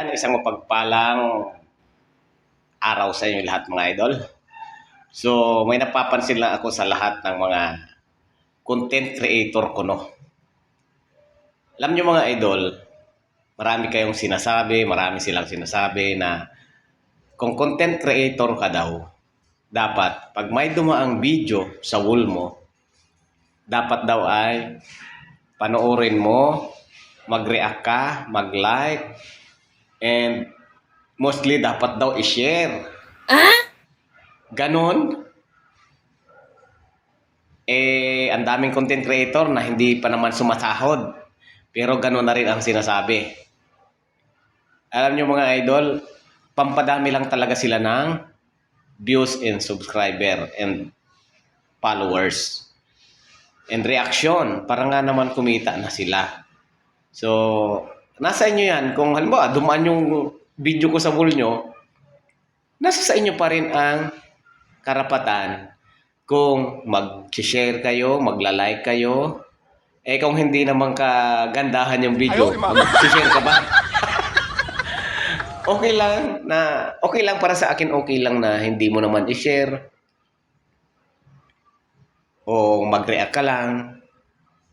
Yan, isang mapagpalang araw sa inyo lahat mga idol. So, may napapansin lang ako sa lahat ng mga content creator ko, no? Alam nyo mga idol, marami kayong sinasabi, marami silang sinasabi na kung content creator ka daw, dapat pag may dumaang video sa wall mo, dapat daw ay panoorin mo, mag-react ka, mag-like, and mostly dapat daw i-share. Ganon. Eh, ang daming content creator na hindi pa naman sumasahod. Pero ganon na rin ang sinasabi. Alam nyo mga idol, pampadami lang talaga sila ng views and subscriber and followers. And reaction, para nga naman kumita na sila. So, nasa inyo yan. Kung halimbawa, dumaan yung video ko sa wall nyo, nasa sa inyo pa rin ang karapatan kung mag-share kayo, magla-like kayo. Eh kung hindi naman kagandahan yung video, mag-share ka ba? okay lang na okay lang para sa akin okay lang na hindi mo naman i-share o mag-react ka lang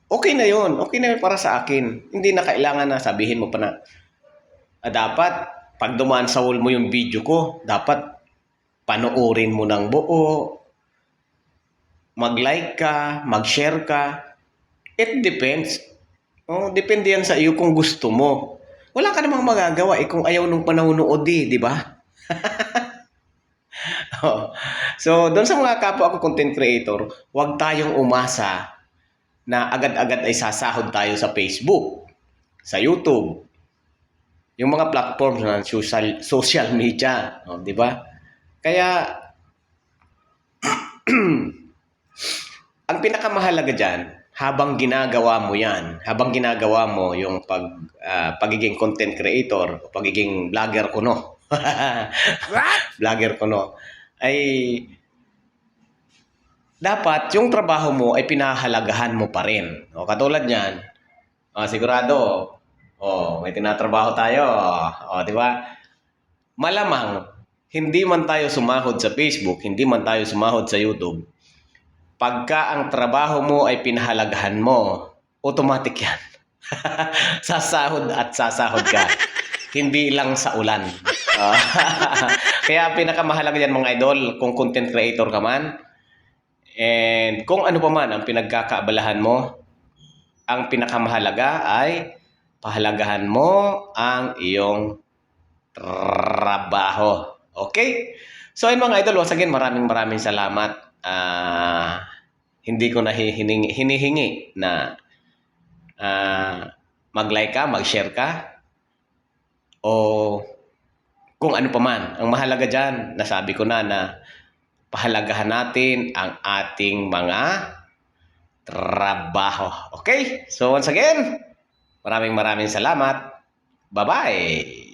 okay na yon okay na yun para sa akin. Hindi na kailangan na sabihin mo pa na ah, dapat pag dumaan sa wall mo yung video ko dapat panoorin mo ng buo mag-like ka mag-share ka. It depends. Oh, depende yan sa iyo kung gusto mo. Wala ka namang magagawa eh kung ayaw nung panonood eh, di ba? Oh. so, doon sa mga kapwa ko content creator, huwag tayong umasa na agad-agad ay sasahod tayo sa Facebook, sa YouTube, yung mga platforms ng social, social media, oh, di ba? Kaya, ang pinakamahalaga dyan, habang ginagawa mo yan, habang ginagawa mo yung pag, ah, pagiging content creator, o pagiging vlogger ko, no? vlogger ko, no? Ay, dapat yung trabaho mo ay pinahalagahan mo pa rin. O, katulad niyan, o, sigurado, o, may tinatrabaho tayo, o, di ba? Malamang, hindi man tayo sumahod sa Facebook, hindi man tayo sumahod sa YouTube, pagka ang trabaho mo ay pinahalagahan mo, automatic yan. sasahod at sasahod ka. Hindi lang sa ulan. Kaya pinakamahalaga yan mga idol, kung content creator ka man, and kung ano pa man ang pinagkakaabalahan mo, ang pinakamahalaga ay pahalagahan mo ang iyong trabaho. Okay? So ayun mga idol, once again, maraming maraming salamat. Ah, hindi ko na hinihingi na ah, mag-like ka, mag-share ka, o kung ano pa man. Ang mahalaga dyan, nasabi ko na na pahalagahan natin ang ating mga trabaho. Okay? So once again, maraming maraming salamat. Bye-bye!